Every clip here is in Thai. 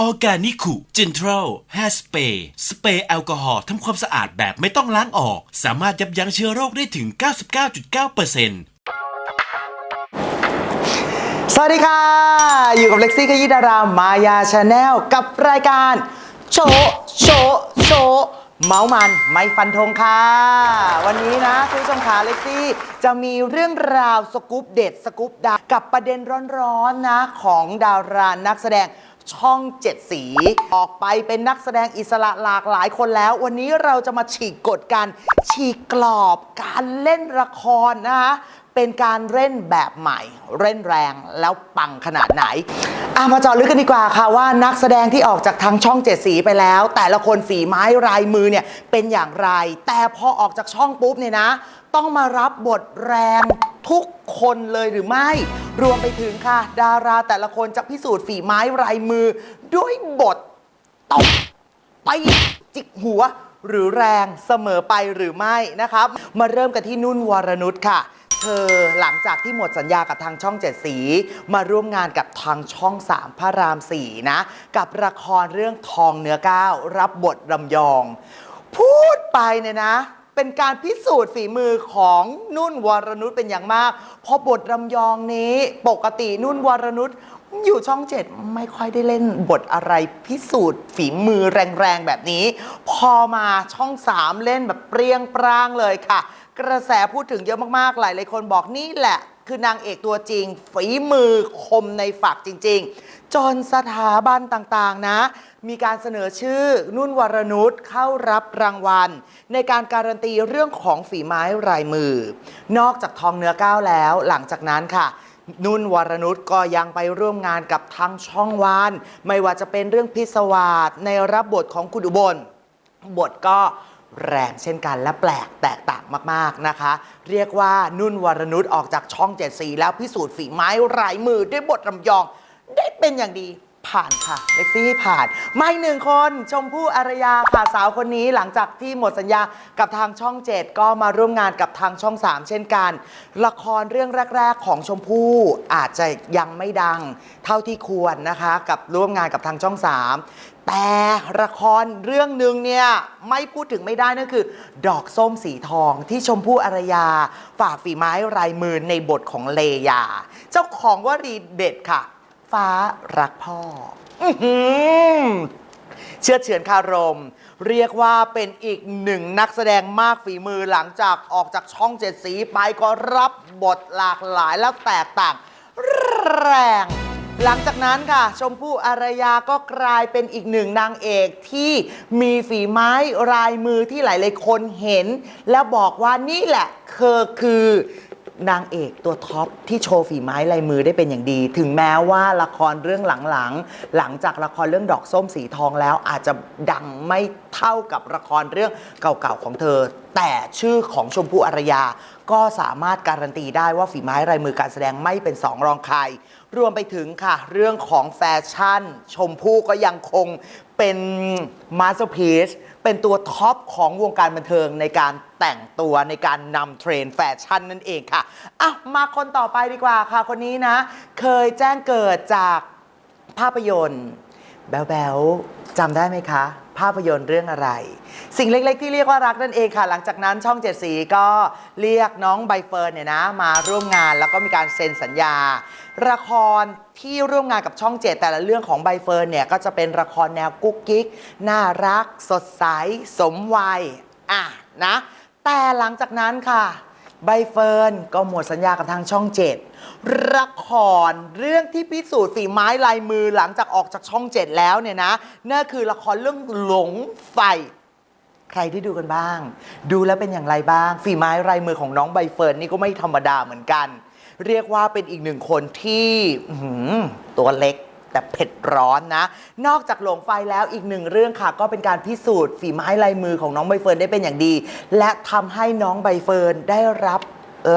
ออร์แกนิคุเจนทรัลแฮสเปย์สเปย์แอลกอฮอล์ทำความสะอาดแบบไม่ต้องล้างออก สามารถยับยั้งเชื้อโรคได้ถึง 99.9%สวัสดีค่ะ อยู่กับเล็กซี่ขยี้ดารามายาชาแนลกับรายการ โชว์โชว์โชว์เมาส์มันไม่ฟันธงค่ะ วันนี้นะคุณผู้ชมขาเล็กซี่จะมีเรื่องราวสกู๊ปเด็ดสกู๊ปดากับประเด็นร้อนๆนะของดารานักแสดง ช่องเจ็ดสี ออกไปเป็นนักแสดงอิสระหลากหลายคนแล้ว วันนี้เราจะมาฉีกกฎการฉีกกรอบการเล่นละครนะคะเป็นการเล่นแบบใหม่ เล่นแรงแล้วปังขนาดไหนอามาเจาะลึกกันดีกว่าค่ะว่านักแสดงที่ออกจากทางช่องเจ็ดสีไปแล้ว แต่ละคนฝีไม้ลายมือเนี่ยเป็นอย่างไร แต่พอออกจากช่องปุ๊บเนี่ยนะ ต้องมารับบทแรงทุกคนเลยหรือไม่ รวมไปถึงค่ะ ดาราแต่ละคนจะพิสูจน์ฝีไม้ลายมือ ด้วยบทตบไปจิกหัว หรือแรงเสมอไปหรือไม่นะครับ มาเริ่มกันที่นุ่นวรนุชค่ะเธอหลังจากที่หมดสัญญากับทางช่องเจ็ดสี มาร่วมงานกับทางช่องสามพระรามสี่นะ กับละครเรื่องทองเนื้อก้าวรับบทลำยอง พูดไปเนี่ยนะ เป็นการพิสูจน์ฝีมือของนุ่นวรนุชเป็นอย่างมาก เพอบทลำยองนี้ปกตินุ่นวรนุชอยู่ช่องเจ็ดไม่ค่อยได้เล่นบทอะไรพิสูจน์ฝีมือแรงๆแบบนี้ พอมาช่องสามเล่นแบบเปรี้ยงปร้างเลยค่ะ กระแสพูดถึงเยอะมากๆ หลายๆคนบอกนี่แหละ คือนางเอกตัวจริง ฝีมือคมในฝักจริง ๆ จนสถาบันต่างๆนะ มีการเสนอชื่อนุ่นวรนุชเข้ารับรางวัล ในการการันตีเรื่องของฝีไม้ลายมือ นอกจากทองเนื้อก้าวแล้ว หลังจากนั้นค่ะนุ่นวรนุชก็ยังไปร่วมงานกับทางช่องวาน ไม่ว่าจะเป็นเรื่องพิศวาสในรับบทของคุณอุบล บทก็แรงเช่นกันและแปลกแตกต่างมากๆนะคะ เรียกว่านุ่นวรนุชออกจากช่องเจ็ดสีแล้วพิสูจน์ฝีไม้ลายมือด้วยบทลำยอง เป็นอย่างดีผ่านค่ะเล็กซี่ผ่านไม่หนึ่งคนชมพู่อารยาค่ะสาวคนนี้หลังจากที่หมดสัญญากับทางช่อง 7 ก็มาร่วมงานกับทางช่อง 3 เช่นกัน ละครเรื่องแรก ๆ ของชมพู่อาจจะยังไม่ดังเท่าที่ควรนะคะ กับร่วมงานกับทางช่อง 3 แต่ละครเรื่องหนึ่งเนี่ยไม่พูดถึงไม่ได้นั่นคือ ดอกส้มสีทองที่ชมพู่อารยา ฝากฝีไม้ลายมือในบทของเลยา เจ้าของวลีเด็ดค่ะ ฟ้ารักพ่อออหือเชื่อเฉือนคารม เรียกว่าเป็นอีกหนึ่งนักแสดงมากฝีมือหลังจากออกจากช่องเจ็ดสีไปก็รับบทหลากหลายแล้วแตกต่าง แรง หลังจากนั้นค่ะ ชมพู่อารยาก็กลายเป็นอีกหนึ่งนางเอกที่มีฝีไม้ลายมือที่หลายๆคนเห็น แล้วบอกว่านี่แหละเธอคือ นางเอกตัวท็อปที่โชว์ฝีไม้ลายมือได้เป็นอย่างดี ถึงแม้ว่าละครเรื่องหลังๆ หลังจากละครเรื่องดอกส้มสีทองแล้วอาจจะดังไม่เท่ากับละครเรื่องเก่าๆของเธอ แต่ชื่อของชมพู่อารยา ก็สามารถการันตีได้ว่าฝีไม้ลายมือการแสดงไม่เป็นสองรองใครรวมไปถึงค่ะ เรื่องของแฟชั่น ชมพู่ก็ยังคง เป็นมาสเตอร์พีซเป็นตัวท็อปของวงการบันเทิงในการแต่งตัวในการนำเทรนด์แฟชั่นนั่นเองค่ะ อะ มาคนต่อไปดีกว่าค่ะ คนนี้นะ เคยแจ้งเกิดจากภาพยนตร์ แบ๊วๆจำได้ไหมคะ ภาพยนตร์เรื่องอะไร สิ่งเล็กๆ ที่เรียกว่ารักนั่นเองค่ะ หลังจากนั้นช่องเจ็ดสีก็เรียกน้องใบเฟิร์นเนี่ยนะ มาร่วมงานแล้วก็มีการเซ็นสัญญา ละครที่ร่วมงานกับช่องเจ็ดแต่ละเรื่องของใบเฟิร์นเนี่ยก็จะเป็นละครแนวกุ๊กกิ๊กน่ารัก สดใส สมวัยอะนะ แต่หลังจากนั้นค่ะใบเฟิร์นก็หมดสัญญากับทางช่องเจ็ดละครเรื่องที่พิสูจน์ฝีไม้ลายมือหลังจากออกจากช่องเจ็ดแล้วเนี่ยนะนั่นคือละครเรื่องหลงไฟ ใครได้ดูกันบ้าง ดูแล้วเป็นอย่างไรบ้าง ฝีไม้ลายมือของน้องใบเฟิร์นนี่ก็ไม่ธรรมดาเหมือนกัน เรียกว่าเป็นอีกหนึ่งคนที่อื้อหือตัวเล็ก แต่เผ็ดร้อนนะ นอกจากหลงไฟแล้วอีกหนึ่งเรื่องค่ะ ก็เป็นการพิสูจน์ฝีไม้ลายมือของน้องใบเฟิร์นได้เป็นอย่างดี และทำให้น้องใบเฟิร์นได้รับ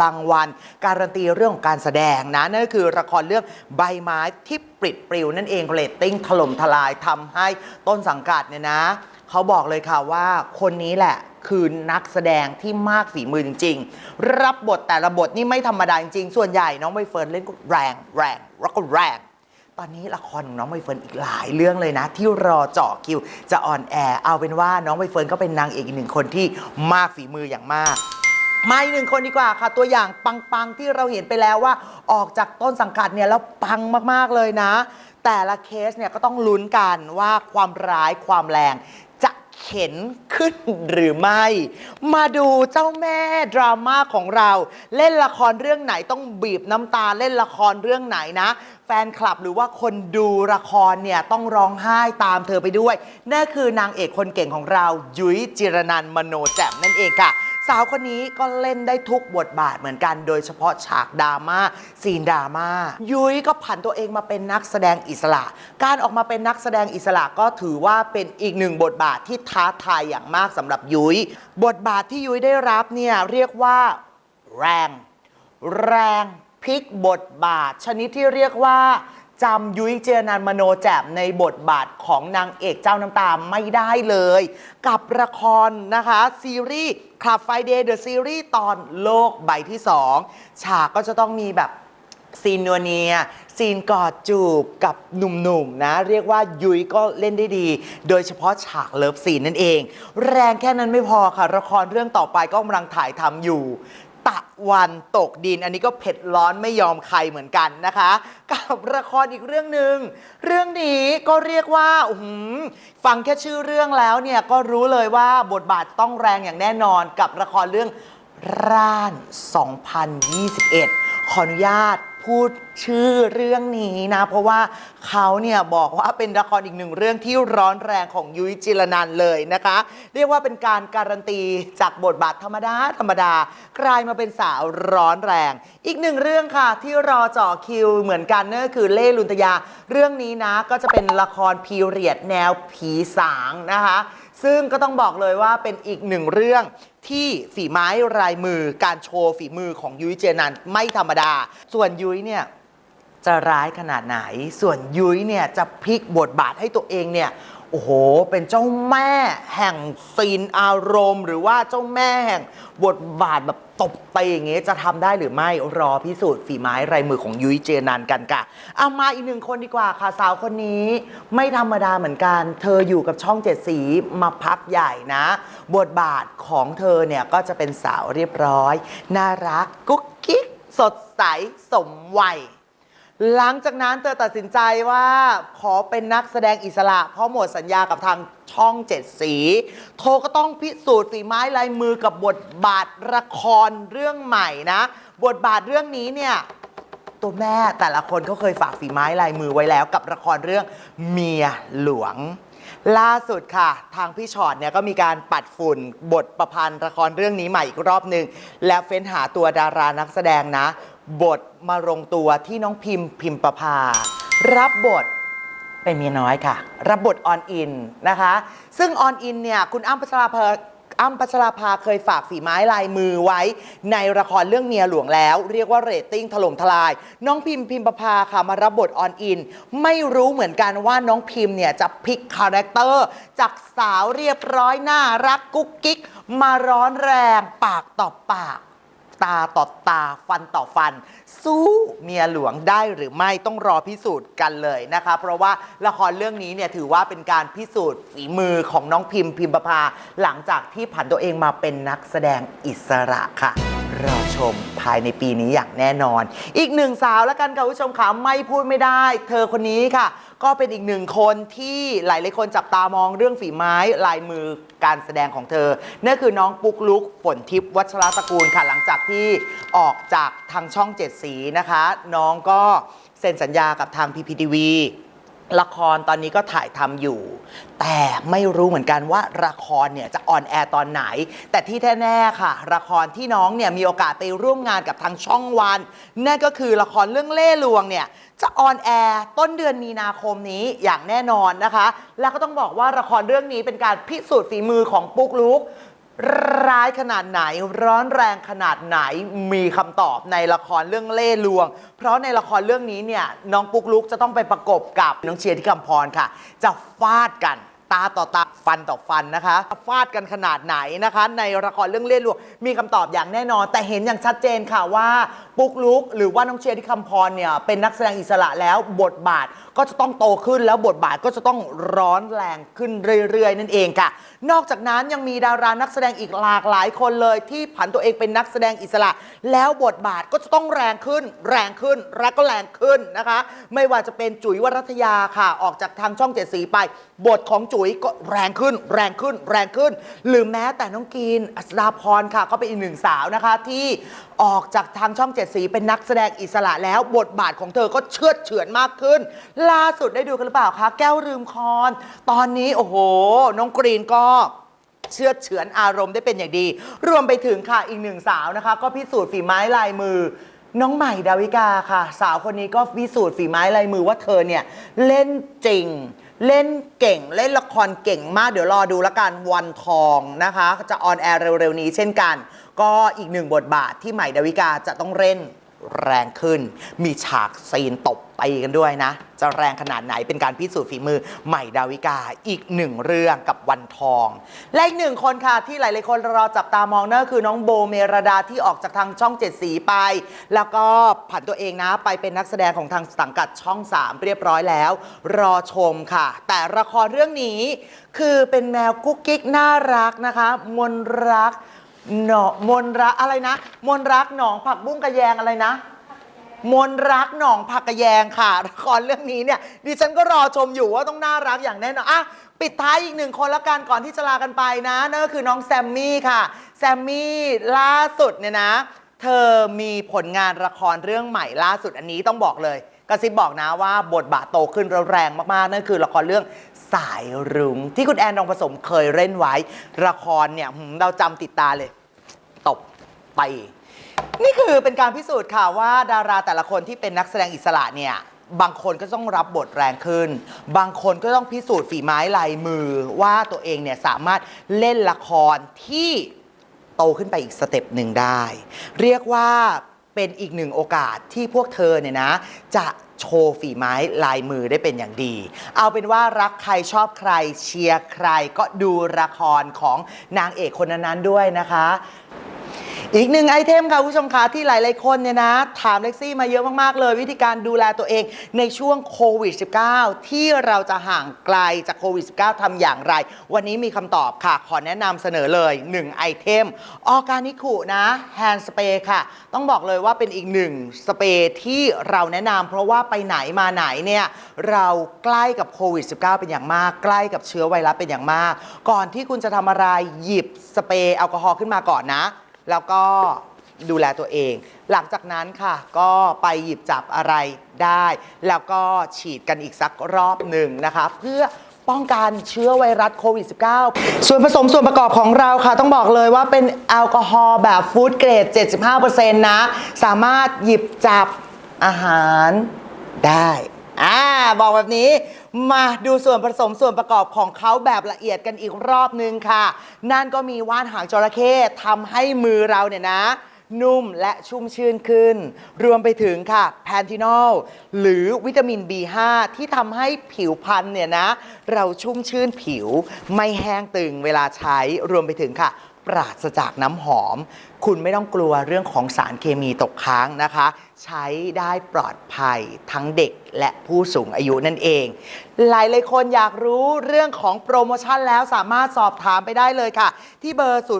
รางวัล การันตีเรื่องของการแสดงนะนั่นก็คือละครเรื่องใบไม้ที่ปลิดปลิวนั่นเองเรตติ้งถล่มทลายทำให้ต้นสังกัดเนี่ยนะ เขาบอกเลยค่ะว่าคนนี้แหละ คือนักแสดงที่มากฝีมือจริง ๆ รับบทแต่ละบทนี่ไม่ธรรมดาจริงๆส่วนใหญ่น้องใบเฟิร์นเล่นก็แรงแรงแล้วก็แรง ตอนนี้ละครของน้องใบเฟิร์นอีกหลายเรื่องเลยนะ ที่รอเจาะคิว จะออนแอร์เอาเป็นว่าน้องใบเฟิร์นก็เป็นนางเอกอีกหนึ่งคนที่มากฝีมืออย่างมากมาอีกหนึ่งคนดีกว่าค่ะ ตัวอย่างปัง ๆ ที่เราเห็นไปแล้วว่า ออกจากต้นสังกัดเนี่ย แล้วปังมากๆเลยนะ แต่ละเคสเนี่ยก็ต้องลุ้นกันว่าความร้ายความแรง เข็นขึ้นหรือไม่ มาดูเจ้าแม่ดราม่าของเรา เล่นละครเรื่องไหนต้องบีบน้ำตาเล่นละครเรื่องไหนนะ แฟนคลับหรือว่าคนดูละครเนี่ยต้องร้องไห้ตามเธอไปด้วยนั่นคือนางเอกคนเก่งของเรายุ้ยจิรนันมโนแจ่มนั่นเองค่ะ สาวคนนี้ก็เล่นได้ทุกบทบาทเหมือนกันโดยเฉพาะฉากดราม่าซีนดราม่ายุ้ยก็ผันตัวเองมาเป็นนักแสดงอิสระ การออกมาเป็นนักแสดงอิสระก็ถือว่าเป็นอีกหนึ่งบทบาทที่ท้าทายอย่างมากสำหรับยุ้ยบทบาทที่ยุ้ยได้รับเนี่ยเรียกว่า แรง แรงพลิกบทบาท ชนิดที่เรียกว่า จำยุ้ยเจยนันมโนแจ่มในบทบาทของนางเอกเจ้าน้ำตาไม่ได้เลย กับละครนะคะ ซีรีส์คลับไฟเดย์เดอะซีรีส์ตอนโลกใบที่2ฉากก็จะต้องมีแบบซีนนัวเนีย ซีนกอดจูบกับหนุ่มๆนะ เรียกว่ายุ้ยก็เล่นได้ดี โดยเฉพาะฉากเลิฟซีนนั่นเอง แรงแค่นั้นไม่พอค่ะ ละครเรื่องต่อไปก็กำลังถ่ายทำอยู่ ตะวันตกดิน อันนี้ก็เผ็ดร้อนไม่ยอมใครเหมือนกันนะคะ กับละครอีกเรื่องหนึ่งเรื่องนี้ก็เรียกว่าฟังแค่ชื่อเรื่องแล้วเนี่ยก็รู้เลยว่าบทบาทต้องแรงอย่างแน่นอนกับละครเรื่องร่าน 2021 ขออนุญาต พูดชื่อเรื่องนี้นะ เพราะว่าเขาเนี่ยบอกว่าเป็นละครอีกหนึ่งเรื่องที่ร้อนแรงของยุ้ยจิรนันเลยนะคะ เรียกว่าเป็นการการันตีจากบทบาทธรรมดาธรรมดา กลายมาเป็นสาวร้อนแรง อีกหนึ่งเรื่องค่ะที่รอจาะคิวเหมือนกันนั่นก็คือเล่ลุนตยา เรื่องนี้นะก็จะเป็นละครพีเรียดแนวผีสางนะคะ ซึ่งก็ต้องบอกเลยว่าเป็นอีกหนึ่งเรื่องที่ฝีไม้ลายมือการโชว์ฝีมือของยุ้ยเจนันไม่ธรรมดา ส่วนยุ้ยเนี่ยจะร้ายขนาดไหน ส่วนยุ้ยเนี่ยจะพลิกบทบาทให้ตัวเองเนี่ยโอ้โห เป็นเจ้าแม่แห่งซีนอารมณ์ หรือว่าเจ้าแม่แห่งบทบาทแบบ ตบตีอย่างเงี้ยจะทำได้หรือไม่รอพิสูจน์ฝีไม้ลายมือของยุ้ยเจนันกันค่ะเอามาอีกหนึ่งคนดีกว่าค่ะสาวคนนี้ ไม่ธรรมดาเหมือนกัน เธออยู่กับช่องเจ็ดสีมาพักใหญ่นะ บทบาทของเธอเนี่ยก็จะเป็นสาวเรียบร้อย น่ารักกุ๊กกิ๊กสดใสสมวัยหลังจากนั้นเธอตัดสินใจว่าขอเป็นนักแสดงอิสระ เพราะหมดสัญญากับทาง ช่องเจ็ดสี โทก็ต้องพิสูจน์ฝีไม้ลายมือกับบทบาทละครเรื่องใหม่นะ บทบาทเรื่องนี้เนี่ยตัวแม่แต่ละคนเขาเคยฝากฝีไม้ลายมือไว้แล้วกับละครเรื่องเมียหลวง ล่าสุดค่ะ ทางพี่ชอตเนี่ยก็มีการปัดฝุ่นบทประพันธ์ละครเรื่องนี้ใหม่อีกรอบหนึ่งและเฟ้นหาตัวดารานักแสดงนะ บทมาลงตัวที่น้องพิมพ์พิมประภา รับบท เป็นเมียน้อยค่ะ รับบทออนอินนะคะ ซึ่งออนอินเนี่ยคุณอ้ำพัชราภาอ้ำพัชราภาเคยฝากฝีไม้ลายมือไว้ ในละครเรื่องเมียหลวงแล้ว เรียกว่าเรตติ้งถล่มทลาย น้องพิมพ์พิมประภาค่ะมารับบทออนอิน ไม่รู้เหมือนกันว่าน้องพิมพ์เนี่ยจะพลิกคาแรคเตอร์จากสาวเรียบร้อยน่ารักกุ๊กกิ๊กมาร้อนแรงปากต่อปาก ตาต่อตาฟันต่อฟัน สู้เมียหลวงได้หรือไม่ต้องรอพิสูจน์กันเลยนะคะ เพราะว่าละครเรื่องนี้เนี่ยถือว่าเป็นการพิสูจน์ฝีมือของน้องพิมพ์พิมประภา หลังจากที่ผันตัวเองมาเป็นนักแสดงอิสระค่ะรอชมภายในปีนี้อย่างแน่นอน อีกหนึ่งสาวแล้วกันค่ะคุณผู้ชมขาไม่พูดไม่ได้ เธอคนนี้ค่ะ ก็เป็นอีกหนึ่งคนที่หลายๆคนจับตามองเรื่องฝีไม้ลายมือการแสดงของเธอนั่นคือน้องปุ๊กลุกฝนทิพย์วัชรตระกูลค่ะหลังจากที่ออกจากทางช่องเจ็ดสีนะคะ น้องก็เซ็นสัญญากับทางพีพีดีวี ละครตอนนี้ก็ถ่ายทำอยู่ แต่ไม่รู้เหมือนกันว่าละครเนี่ยจะออนแอร์ตอนไหน แต่ที่แน่ๆค่ะละครที่น้องเนี่ยมีโอกาสไปร่วมงานกับทางช่องวันนั่นก็คือละครเรื่องเล่ห์ลวงเนี่ยจะออนแอร์ต้นเดือนมีนาคมนี้อย่างแน่นอนนะคะ แล้วก็ต้องบอกว่าละครเรื่องนี้เป็นการพิสูจน์ฝีมือของปุ๊กลุก ร้ายขนาดไหนร้อนแรงขนาดไหนมีคำตอบในละครเรื่องเล่ห์ลวง เพราะในละครเรื่องนี้เนี่ยน้องปุ๊กลุกจะต้องไปประกบกับน้องเชียร์ที่คำพรค่ะ จะฟาดกัน ตาต่อตาฟันต่อฟันนะคะฟาดกันขนาดไหนนะคะ ในละครเรื่องเล่ห์ลวงมีคำตอบอย่างแน่นอน แต่เห็นอย่างชัดเจนค่ะว่าปุ๊กลุกหรือว่าน้องเชียร์ที่คำพรเนี่ยเป็นนักแสดงอิสระแล้วบทบาทก็จะต้องโตขึ้นแล้วบทบาทก็จะต้องร้อนแรงขึ้นเรื่อยๆ นั่นเองค่ะ นอกจากนั้นยังมีดารานักแสดงอีกหลากหลายคนเลยที่ผันตัวเองเป็นนักแสดงอิสระ แล้วบทบาทก็จะต้องแรงขึ้น แรงขึ้นและก็แรงขึ้นนะคะ ไม่ว่าจะเป็นจุ๋ยวรัตยาค่ะออกจากทางช่องเจ็ดสีไป บทของจุยก็แรงขึ้น แรงขึ้น แรงขึ้น หรือแม้แต่น้องกีนอัศดาพรค่ะ ก็เป็นอีกหนึ่งสาวนะคะ ที่ออกจากทางช่องเจ็ดสีเป็นนักแสดงอิสระแล้วบทบาทของเธอก็เชื่อดเฉือนมากขึ้น ล่าสุดได้ดูกันหรือเปล่าคะแก้วลืมคอน ตอนนี้โอ้โห น้องกรีนก็เชื่อเฉือนอารมณ์ได้เป็นอย่างดี รวมไปถึงค่ะอีกหนึ่งสาวนะคะ ก็พิสูจน์ฝีไม้ลายมือ น้องใหม่ดาวิกาค่ะ สาวคนนี้ก็พิสูจน์ฝีไม้ลายมือว่าเธอเนี่ยเล่นจริง เล่นเก่งเล่นละครเก่งมากเดี๋ยวรอดูละกันวันทองนะคะ จะออนแอร์เร็วๆนี้เช่นกัน ก็อีกหนึ่งบทบาทที่ใหม่ดาวิกาจะต้องเล่น แรงขึ้น มีฉากซีนตบตีกันด้วยนะ จะแรงขนาดไหนเป็นการพิสูจน์ฝีมือใหม่ดาวิกาอีกหนึ่งเรื่องกับวันทอง และอีกหนึ่งคนค่ะที่หลายๆคนรอจับตามองนั่นคือน้องโบเมรดาที่ออกจากทางช่องเจ็ดสีไป แล้วก็ผันตัวเองนะไปเป็นนักแสดงของทางสังกัดช่อง 3 เรียบร้อยแล้ว รอชมค่ะ แต่ละครเรื่องนี้คือเป็นแนวกุ๊กกิ๊กน่ารักนะคะ มนรัก หนอมนรักอะไรนะ มนรักหนองผักบุ้งกระแยงอะไรนะ มนรักหนองผักกระแยงค่ะละครเรื่องนี้เนี่ยดิฉันก็รอชมอยู่ว่าต้องน่ารักอย่างแน่นอนอะปิดท้ายอีกหนึ่งคนละกันก่อนที่จะลากันไปนะนั่นก็คือน้องแซมมี่ค่ะ แซมมี่ล่าสุดเนี่ยนะ เธอมีผลงานละครเรื่องใหม่ล่าสุดอันนี้ต้องบอกเลย กระซิบบอกนะว่าบทบาทโตขึ้นแรงมากๆ นั่นคือละครเรื่องสายรุ้งที่คุณแอนทองผสมเคยเล่นไว้ ละครเนี่ยเราจำติดตาเลย ตบไป นี่คือเป็นการพิสูจน์ค่ะว่าดาราแต่ละคนที่เป็นนักแสดงอิสระเนี่ยบางคนก็ต้องรับบทแรงขึ้น บางคนก็ต้องพิสูจน์ฝีไม้ลายมือว่าตัวเองเนี่ยสามารถเล่นละครที่โตขึ้นไปอีกสเต็ปหนึ่งได้ เรียกว่า เป็นอีกหนึ่งโอกาสที่พวกเธอเนี่ยนะ จะโชว์ฝีไม้ลายมือได้เป็นอย่างดี เอาเป็นว่ารักใครชอบใครเชียร์ใครก็ดูละครของนางเอกคนนั้นๆด้วยนะคะ อีกหนึ่งไอเทมค่ะคุณผู้ชมคะที่หลาย ๆ คนเนี่ยนะ ถามเล็กซี่มาเยอะมาก ๆ เลย วิธีการดูแลตัวเองในช่วงโควิด -19 ที่เราจะห่างไกลจากโควิด -19 ทำอย่างไร วันนี้มีคำตอบค่ะ ขอแนะนำเสนอเลย 1 ไอเทมออร์แกนิคุนะแฮนด์สเปรย์ค่ะ ต้องบอกเลยว่าเป็นอีกหนึ่งสเปรย์ที่เราแนะนำเพราะว่าไปไหนมาไหนเนี่ยเราใกล้กับโควิด -19 เป็นอย่างมาก ใกล้กับเชื้อไวรัสเป็นอย่างมาก ก่อนที่คุณจะทำอะไรหยิบสเปรย์แอลกอฮอล์ขึ้นมาก่อนนะ แล้วก็ดูแลตัวเอง หลังจากนั้นค่ะ ก็ไปหยิบจับอะไรได้ แล้วก็ฉีดกันอีกสักรอบหนึ่งนะคะ เพื่อป้องกันเชื้อไวรัสโควิด -19 ส่วนผสมส่วนประกอบของเราค่ะ ต้องบอกเลยว่าเป็นแอลกอฮอล์แบบฟู้ดเกรด 75%นะ สามารถหยิบจับอาหารได้ อ่าบอกแบบนี้ มาดูส่วนผสมส่วนประกอบของเขาแบบละเอียดกันอีกรอบนึงค่ะ นั่นก็มีว่านหางจระเข้ทำให้มือเราเนี่ยนะ นุ่มและชุ่มชื่นขึ้น รวมไปถึงค่ะแพนทินอลหรือวิตามิน B5 ที่ทำให้ผิวพรรณเนี่ยนะ เราชุ่มชื่นผิว ไม่แห้งตึงเวลาใช้รวมไปถึงค่ะปราศจากน้ำหอม คุณไม่ต้องกลัวเรื่องของสารเคมีตกค้างนะคะ ใช้ได้ปลอดภัยทั้งเด็กและผู้สูงอายุนั่นเอง หลายหลายๆคนอยากรู้เรื่องของโปรโมชั่นแล้วสามารถสอบถามไปได้เลยค่ะ ที่เบอร์ 0851873111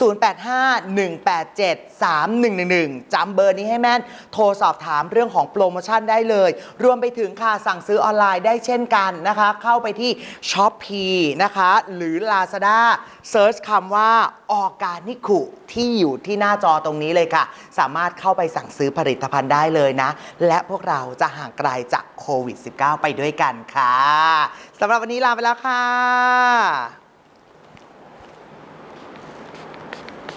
0851873111 จำเบอร์นี้ให้แม่น โทรสอบถามเรื่องของโปรโมชั่นได้เลย รวมไปถึงค่ะสั่งซื้อออนไลน์ได้เช่นกันนะคะ เข้าไปที่ s h อ p e e นะคะ หรือ Lazada เซิร์ชคำว่าออ g a นิคุที่อยู่ที่หน้าจอตรงนี้เลยค่ะ สามารถเข้าไปสั่งซื้อผลิตภัณฑ์ได้เลยนะ และพวกเราจะห่างไกลจากโควิด -19 ไปด้วยกันค่ะสำหรับวันนี้ลาไปแล้วค่ะ